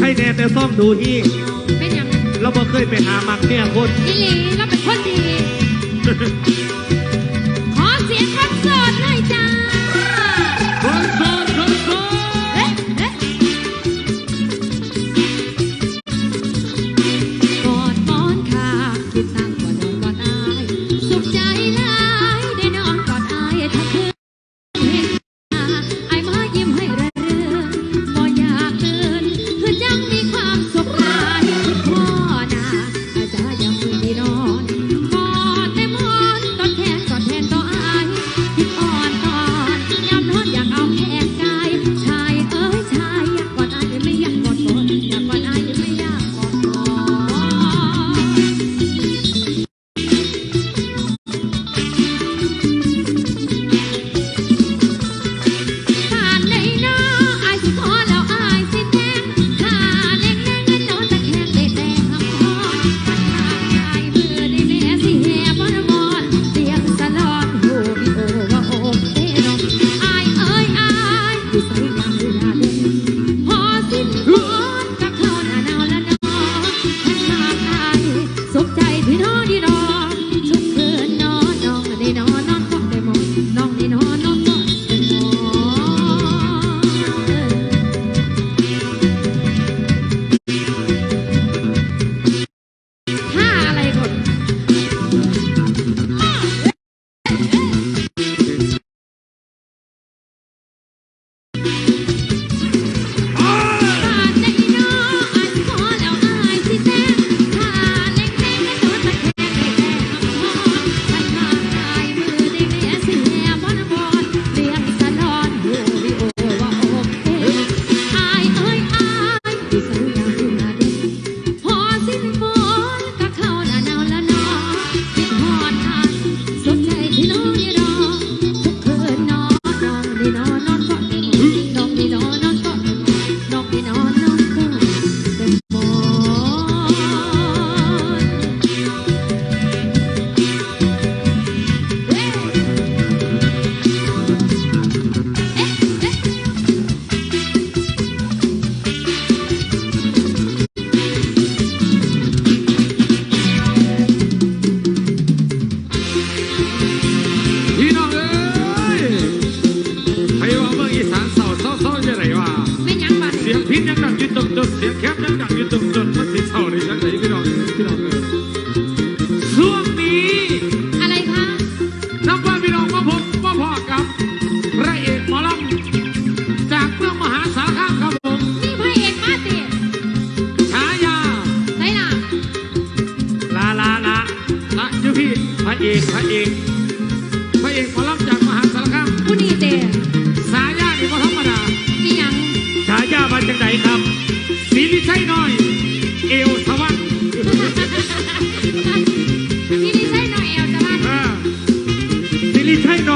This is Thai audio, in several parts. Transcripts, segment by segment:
ให้แน่แต่ซ่องดูที่เป็นยังเราบ่เคยไปหามักเนี่ยคนอีหลีเราเป็นคนดี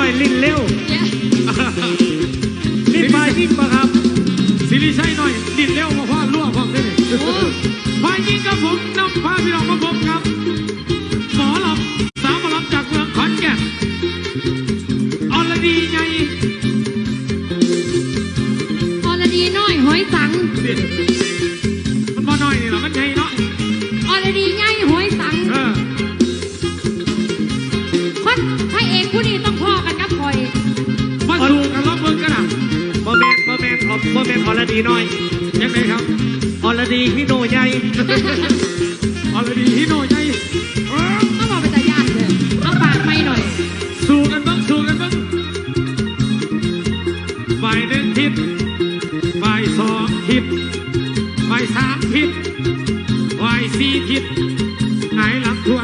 อยลิ้นเร็วลิ้นไปยิ่งปะครับสิริชัยหน่อยลิ้นเร็วมาพ่อรั่วพ่อได้เลยพายิงกับผมน้ำพาพี่น้องมาพบครับหมอหลับสาวหมอหลับจากเมืองขอนแก่นอลดีไงอลดีน้อยหอยสัง บ่เป็นออรดีน้อยยังไงครับออรดีฮิโนใหญ่อรดีฮิโนใหญ่ต้องบอกเป็นตาญาติเลยเอาปากไม่หน่อย สู้กันบ้างสู้กันบ้างฝ่ายหนึ่งทิศฝ่ายสองทิศฝ่ายสามทิศฝ่ายสี่ทิศไหนหลังทวน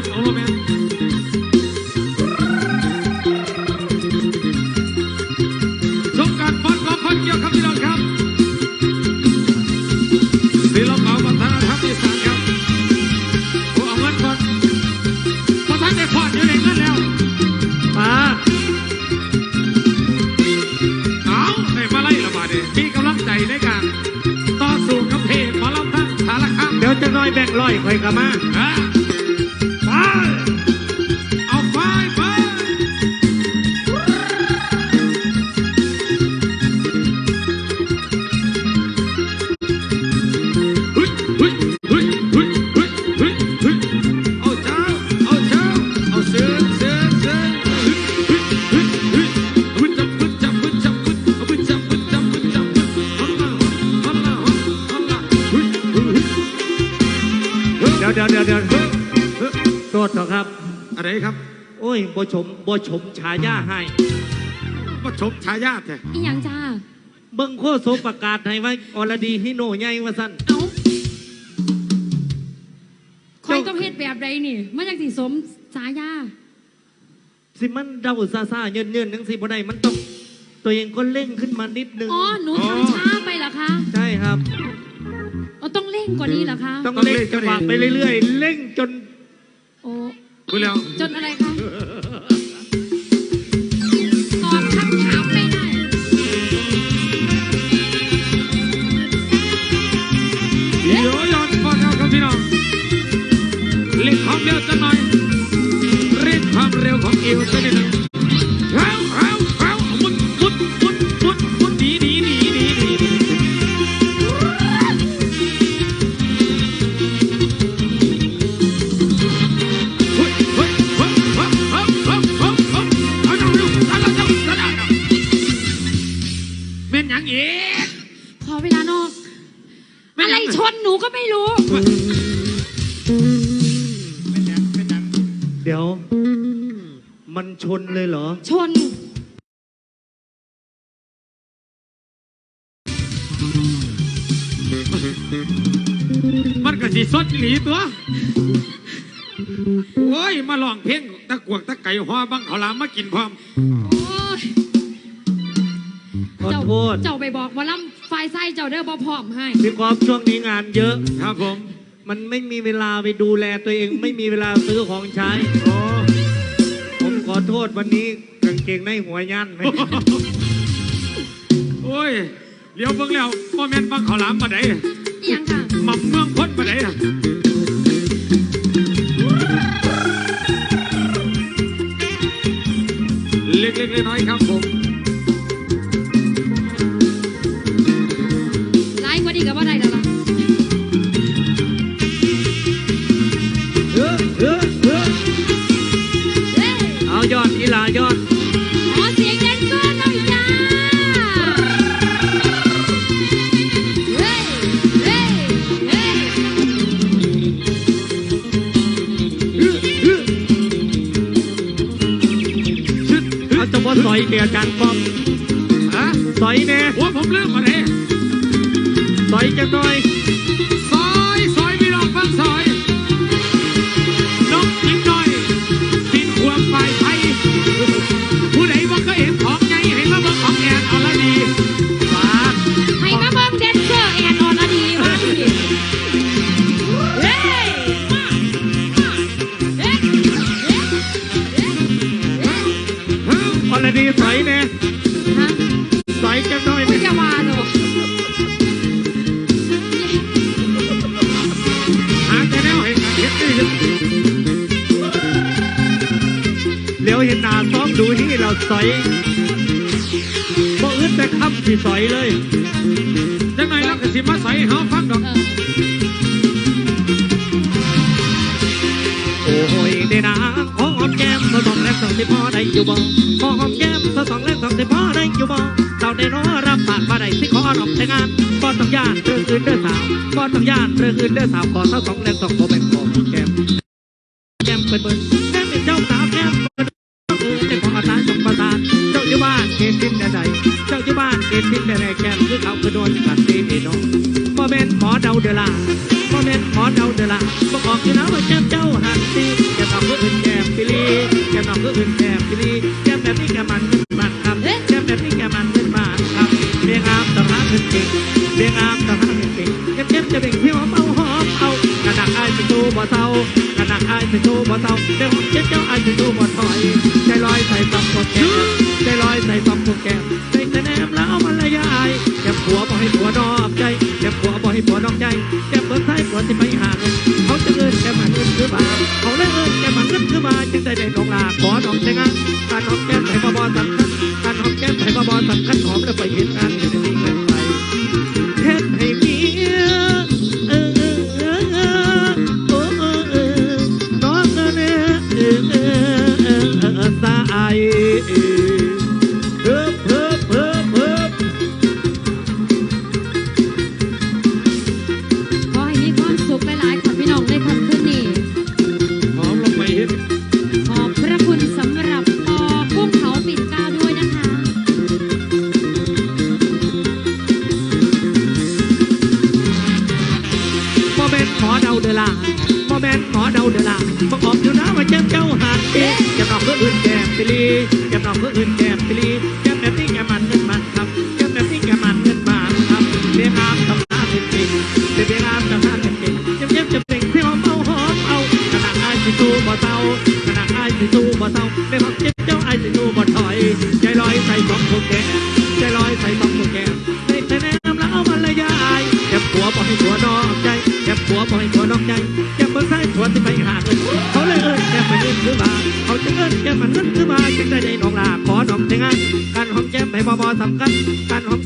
อยแบกลอยคอยกะมา อะไรครับโอ้ยบ่ชมบ่ชมฉายาให้มาชมฉายาแท้อีหยังจ้าเบิ่งโคโซประกาศให้ไว้อรดีฮิโนใหญ่ว่าซั่นเอาคอยต้องเฮ็ดแบบใดนี่ มันยังสิสมสายาสิมันเดาซาซาเยินเยินๆจังสิบ่ได้มันต้องตัวเองก็เร่งขึ้นมานิดนึงอ๋อหนูทำช้าไปเหรอคะ ใช่ครับเราต้องเร่งกว่านี้เหรอคะ ต้องเร่งจังหวะไปเรื่อยๆเร่งจนโอ้ คุณแล้ว จนอะไรคะตอบคำถามไม่ได้ เดี๋ยวย้อนก่อนครับพี่น้องเล่นความเร็วสักหน่อยเร่งความเร็วของเอวสักนิดหนึง เดี๋ยว มันชนเลยเหรอ ชน มันก็สิสดอีหลีตัว โอ้ย มาลองเพลงตะกวกตะไก่หัวบังเขาวหลามมากินพร้อม โอ้ยขอเจ้าโทษเจ้าไปบอกว่าล่ำไฟไส้เจ้าเด้อบ่พร้อมให้ พี่กอฟช่วงนี้งานเยอะ ครับผม มันไม่มีเวลาไปดูแลตัวเอง ไม่มีเวลาซื้อของใช้โอ้ผมขอโทษวันนี้กางเกงในหัวยันไหมโอ้ยเดี๋ยวเบิ่งแล้วโมเมนต์บังเขาวหลามมาไหนอีหยังค่ะหม่ำเมืองพ้นมาไหนน่ะเล็กๆน้อยๆครับผม อยเดียจันป้อมฮะสอยเนี่ยหัวผมลืมมาไหนสอยจังหน่อย สอยจังหน่อยคุเนี่ยณจะว่าหนูหาแต่แนวให้เห็นได้ยังเดี๋ยวเห็นหน้าซ้อมดูที่เราสอยบ่อึดแต่คำที่สอยเลยจังไหนแล้วก็สิมาใส่เฮาฟังดอกเออโอ้ยเดนาขอหอมแก้มเธอสองแรงสองสิพอได้อยู่บ่ขอหอมแก้มเธอสองแรงสองสิพอได้อยู่บ่เจ้า ได้น้อรับปากมาได้สิขอรองแต่งานบ่ต้องย่านเรื่องอื่นเด้อสาวบ่ต้องย่านเรื่องอื่นเด้อสาวขอเธอสองแรงสองโบแบ่งขอหอมแก้มแก้มเปิดเปิดแก้มเป็นเจ้าสาวแก้มเปิดเออเป็นของอาสาสมประทานเจ้าอยู่บ้านเกณฑ์ดินใดเจ้าอยู่บ้านเกณฑ์ดินใดแก้มคือเขาคือโดนกัดตีน้องบ่แม่นหมอเดาเดอล่าบ่แม่นหมอเดาเดอล่าบ่ออกอยู่นะว่าแก้มเจ้าหันตีแก้มน้องคืออื่นแก้มปิลีแก้มน้องคืออื่นแก้มปิลี บจะเบ่ว่าเมาหอมเอากระดักอายเป็นตูบ่เศร้ากระดักอายเป็นตูบ่เศร้าเดี๋ยวเจ็บเจ้าอายเป็นตูบ่ถอยใจลอยใส่ซองพวกแก้มใจลอยใส่ซองพวกแก้มใส่คะแนนแล้วมันละยายแก้มผัวบ่ให้ผัวนอกใจแก้มผัวบ่ให้ผัวนอกใจแก้มเปิดไส้ผัวสิไปหาเงินเขาจะเงินแก้มมันเงินคือบาเขาเลยเงินแก้มมันเงินคือบาจึงได้ได้ลงลาขอดอกแต่งงานการหอมแก้ม อ๊ะแก้มนอกเพื่ออื่นแก้มปิลีแก้มน้อกเพื่ออื่นแก้มปิลีแก้มแบบนี้แก้มมันเงินมันครับแก้มแบบนี้แก้มมันเงินมันครับเรียงามกับหน้าเป็นจริงเรียงามกับหน้าเป็นจริงเจ็บเจ็บจะเปล่งที่หอมเอาหอมเอาขนาดไอายสิสู้บ่เศร้าขนาดไอายสิสู้บ่เศร้าไม่พักเจ็บเจ้าไอายสิสู้บ่ถอย ใจลอยใส่สองคนแก่ใจลอยใส่สองคนแก่ในแต่แนมแล้วเอามันลยยายเจ็บหัวบ่ให้หัวนอกใจเจ็บหัวบ่ให้หัวนอกใจเจ็บเบิ่งซ้ายหัวที่ไป จะเอิ้นแก้มมันเงินคือมาจึงได้ได้น้องลาขอน้องแต่งงานการหอมแก้มให้บ่บ่สำคัญการหอม